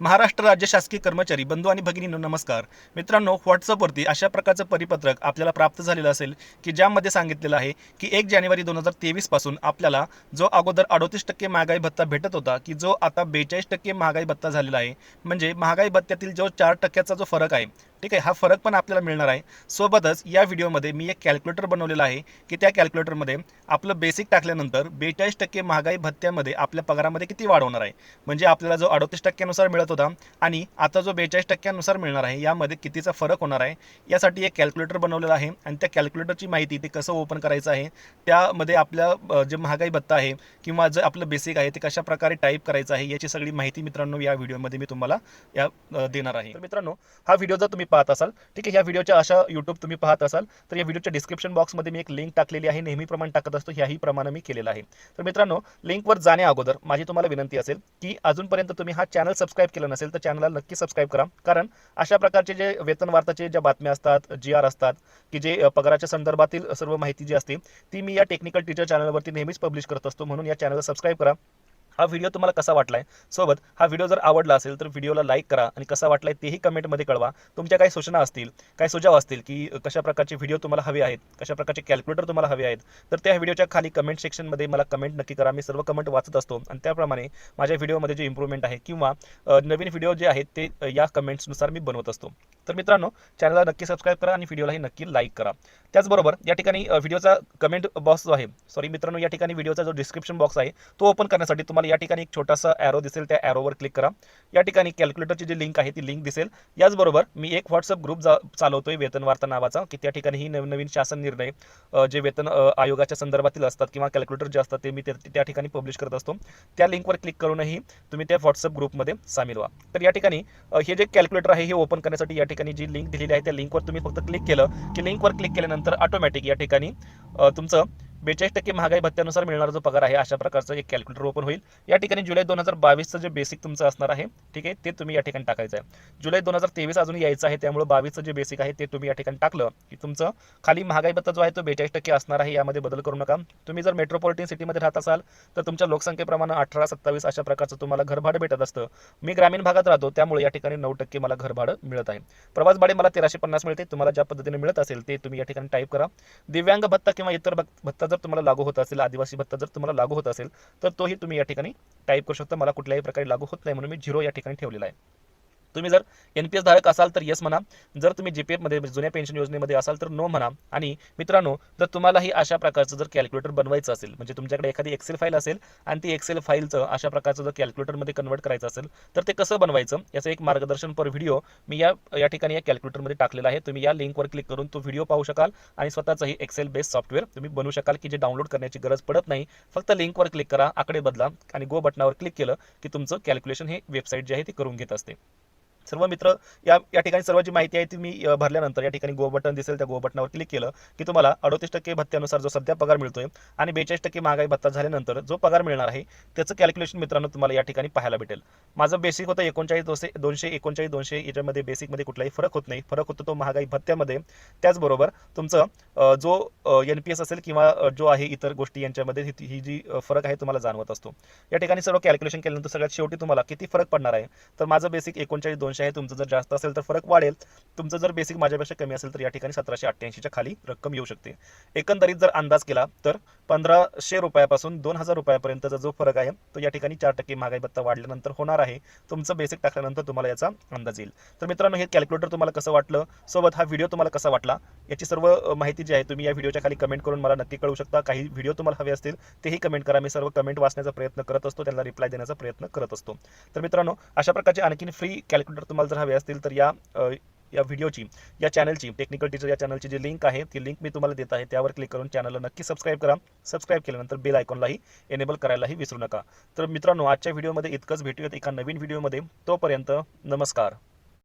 महाराष्ट्र राज्य शासकीय कर्मचारी बंधू आणि भगिनींनो नमस्कार. मित्रांनो व्हॉट्सअपवरती अशा प्रकारचं परिपत्रक आपल्याला प्राप्त झालेलं असेल की ज्यामध्ये सांगितलेलं आहे की एक जानेवारी दोन हजार तेवीसपासून आपल्याला जो अगोदर अडोतीस टक्के महागाई भत्ता भेटत होता की जो आता बेचाळीस टक्के महागाई भत्ता झालेला आहे. म्हणजे महागाई भत्त्यातील जो चार टक्क्याचा जो फरक आहे ठीक आहे हा फरक पण आपल्याला मिळणार आहे. सोबतच या व्हिडिओमध्ये मी एक कॅल्क्युलेटर बनवलेला आहे की त्या कॅल्क्युलेटरमध्ये आपलं बेसिक टाकल्यानंतर बेचाळीस टक्के महागाई भत्त्यामध्ये आपल्या पगारामध्ये किती वाढ होणार आहे? म्हणजे आपल्याला जो अडतीस टक्क्यानुसार मिळत होता आणि आता जो बेचाळीस टक्क्यानुसार मिळणार आहे यामध्ये कितीचा फरक होणार आहे? यासाठी एक कॅल्क्युलेटर बनवलेला आहे आणि त्या कॅल्क्युलेटरची माहिती ते कसं ओपन करायचं आहे? त्यामध्ये आपल्या जे महागाई भत्ता आहे किंवा जे आपलं बेसिक आहे ते कशा प्रकारे टाईप करायचं आहे याची सगळी माहिती मित्रांनो या व्हिडिओमध्ये मी तुम्हाला या देणार आहे. तर मित्रांनो हा व्हिडिओ जर तुम्ही पाहत असाल. ठीक आहे ह्या व्हिडिओच्या अशा यूट्यूब तुम्ही पाहत असाल तर या व्हिडिओच्या डिस्क्रिप्शन बॉक्समध्ये मी एक लिंक टाकलेली आहे. नेहमीप्रमाणे टाकत असतो ह्याही प्रमाणे मी केलेलं आहे. तर मित्रांनो लिंकवर जाण्या अगोदर माझी तुम्हाला विनंती असेल की अजूनपर्यंत तुम्ही हा चॅनल सबस्क्राईब केलं नसेल तर चॅनलला नक्की सबस्क्राईब करा. कारण अशा प्रकारचे जे वेतन वार्ताचे ज्या बातम्या असतात जी आर असतात की जे पगाराच्या संदर्भातील सर्व माहिती जी असते ती मी या टेक्निकल टीचर चॅनलवरती नेहमीच पब्लिश करत असतो. म्हणून या चॅनलला सबस्क्राईब करा. हा व्हिडिओ तुम्हाला कसा वाटलाय? सोबत हा व्हिडिओ जर आवडला असेल तर व्हिडिओला लाईक करा आणि कसा वाटलाय तेही कमेंटमध्ये कळवा. तुमच्या काही सूचना असतील काही सुझाव असतील की कशा प्रकारचे व्हिडिओ तुम्हाला हवे आहेत कशा प्रकारचे कॅल्क्युलेटर तुम्हाला हवे आहेत तर त्या व्हिडिओच्या खाली कमेंट सेक्शनमध्ये मला कमेंट नक्की करा. मी सर्व कमेंट वाचत असतो आणि त्याप्रमाणे माझ्या व्हिडिओमध्ये जे इम्प्रूव्हमेंट आहे किंवा नवीन व्हिडिओ जे आहेत ते या कमेंट्सनुसार मी बनवत असतो. तर मित्रांनो चॅनलला नक्की सबस्क्राईब करा आणि व्हिडिओलाही नक्की लाईक करा. त्याचबरोबर या ठिकाणी व्हिडिओचा कमेंट बॉक्स जो आहे सॉरी मित्रांनो या ठिकाणी व्हिडिओचा जो डिस्क्रिप्शन बॉक्स आहे तो ओपन करण्यासाठी तुम्हाला या ठिकाणी एक छोटासा ॲरो दिसेल त्या ॲरोवर क्लिक करा. या ठिकाणी कॅल्क्युलेटरची जी लिंक आहे ती लिंक दिसेल. याचबरोबर मी एक व्हॉट्सअप ग्रुप जा चालवतोय वेतन वार्ता नावाचा की त्या ठिकाणी ही नवनवीन शासन निर्णय जे वेतन आयोगाच्या संदर्भातील असतात किंवा कॅल्क्युलेटर जे असतात ते मी ते- त्या ठिकाणी पब्लिश करत असतो. त्या लिंकवर क्लिक करूनही तुम्ही त्या व्हॉट्सअप ग्रुपमध्ये सामील व्हा. तर या ठिकाणी हे जे कॅल्क्युलेटर आहे हे ओपन करण्यासाठी या ठिकाणी जी लिंक दिलेली आहे त्या लिंकवर तुम्ही फक्त क्लिक केलं. की लिंकवर क्लिक केल्यानंतर ऑटोमॅटिक या ठिकाणी तुमचं बेचाळीस टक्के महागाई भत्त्यानुसार मिळणारा जो पगार आहे अशा प्रकारचं एक कॅल्क्युलेटर ओपन होईल. या ठिकाणी जुलै दोन हजार बावीसचं जे बेसिक तुमचं असणार आहे ठीक आहे ते तुम्ही या ठिकाणी टाकायचं आहे. जुलै दोन हजार तेवीस अजून यायचं आहे त्यामुळे बावीसचं जे बेसिक आहे ते तुम्ही या ठिकाणी टाकलं की तुमचं खाली महागाई भत्ता जो आहे तो बेचाळीस टक्के असणार आहे यामध्ये बदल करू नका. तुम्ही जर मेट्रोपॉलिटन सिटीमध्ये राहत असाल तर तुमच्या लोकसंख्येप्रमाणे अठरा सत्तावीस अशा प्रकारचं तुम्हाला घरभाडं भेटत असतं. मी ग्रामीण भागात राहतो त्यामुळे या ठिकाणी नऊ टक्के मला घरभाडं मिळत आहे. प्रवास भाडे मला तेराशे पन्नास मिळते तुम्हाला ज्या पद्धतीने मिळत असेल ते तुम्ही या ठिकाणी टाईप करा. दिव्यांग भत्ता किंवा इतर भत्ता जर तुम्हाला लागू होत असेल आदिवासी भत्ता जर तुम्हाला लागू होत असेल तर तोही तुम्ही या ठिकाणी टाईप करू शकता. मला कुठल्याही प्रकारे लागू होत नाही म्हणून मी झिरो या ठिकाणी ठेवलेला आहे. तुम्ही जर एन पी एस धारक असाल तर येस म्हणा. जर तुम्ही जी पी एफमध्ये जुन्या पेन्शन योजनेमध्ये असाल तर नो म्हणा. आणि मित्रांनो जर तुम्हालाही अशा प्रकारचं जर कॅल्क्युलेटर बनवायचं असेल म्हणजे तुमच्याकडे एखादी एक्सेल फाईल असेल आणि ती एक्सेल फाईलचं अशा प्रकारचं जर कॅल्क्युलेटरमध्ये कन्वर्ट करायचं असेल तर ते कसं बनवायचं? याचं एक मार्गदर्शन पर व्हिडिओ मी या या ठिकाणी या कॅल्क्युलेटरमध्ये टाकलेला आहे. तुम्ही या लिंकवर क्लिक करून तो व्हिडिओ पाहू शकाल आणि स्वतःचंही एक्सेल बेस्ड सॉफ्टवेअर तुम्ही बनवू शकाल की जे डाउनलोड करण्याची गरज पडत नाही. फक्त लिंकवर क्लिक करा आकडे बदला आणि गो बटनावर क्लिक केलं की तुमचं कॅल्क्युलेशन हे वेबसाईट जे आहे ती करून घेत असते. सर्व मित्र या या ठिकाणी सर्व जी माहिती आहे ती मी भरल्यानंतर या ठिकाणी गो बटन दिसेल त्या गो बटनावर क्लिक केलं की तुम्हाला अडोतीस टक्के भत्त्यानुसार जो सध्या पगार मिळतोय आणि बेचाळीस टक्के महागाई भत्ता झाल्यानंतर जो पगार मिळणार आहे त्याचं कॅल्क्युलेशन मित्रांनो तुम्हाला या ठिकाणी पाहायला भेटेल. माझं बेसिक होतं एकोणचाळीस दोनशे दोनशे एकोणचाळीस दोनशे याच्यामध्ये बेसिकमध्ये कुठलाही फरक होत नाही. फरक होतो तो महागाई भत्त्यामध्ये. त्याचबरोबर तुमचं जो एन पी एस असेल किंवा जो आहे इतर गोष्टी यांच्यामध्ये ही ही जी फरक आहे तुम्हाला जाणवत असतो. या ठिकाणी सर्व कॅल्क्युलेशन केल्यानंतर सगळ्यात शेवटी तुम्हाला किती फरक पडणार आहे? तर माझं बेसिक एकोणचाळीस दोनशे आहे तुमचं जर जास्त असेल तर फरक वाढेल. तुमचं जर बेसिक माझ्यापेक्षा कमी असेल तर या ठिकाणी सतराशे अठ्ठ्याऐंशीच्या खाली रक्कम येऊ शकते. एकंदरीत जर अंदाज केला तर पंधराशे रुपयापासून दोन हजार रुपयापर्यंतचा जो फरक आहे तो या ठिकाणी चार टक्के महागाई भत्ता वाढल्यानंतर होणार आहे. तुमचं बेसिक टाकल्यानंतर तुम्हाला याचा अंदाज येईल. तर मित्रांनो हे कॅल्क्युलेटर तुम्हाला कसं वाटलं? सोबत हा व्हिडिओ तुम्हाला कसा वाटला? याची सर्व माहिती जी आहे तुम्ही या व्हिडिओच्या खाली कमेंट करून मला नक्की कळू शकता. काही व्हिडिओ तुम्हाला हवे असतील तेही कमेंट करा. मी सर्व कमेंट वाचण्याचा प्रयत्न करत असतो त्यांना रिप्लाय देण्याचा प्रयत्न करत असतो. तर मित्रांनो अशा प्रकारचे आणखी फ्री कॅल्क्युलेटर तुम्हाला जर हवे असतील तर या या व्हिडिओची या चॅनलची टेक्निकल टीचर या चॅनलची जी लिंक आहे ती लिंक मी तुम्हाला देत आहे त्यावर क्लिक करून चॅनलला नक्की सबस्क्राईब करा. सबस्क्राईब केल्यानंतर बेल आयकॉनलाही एनेबल करायलाही विसरू नका. तर मित्रांनो आजच्या व्हिडिओमध्ये इतकंच. भेटूयात एका नवीन व्हिडिओमध्ये तोपर्यंत नमस्कार.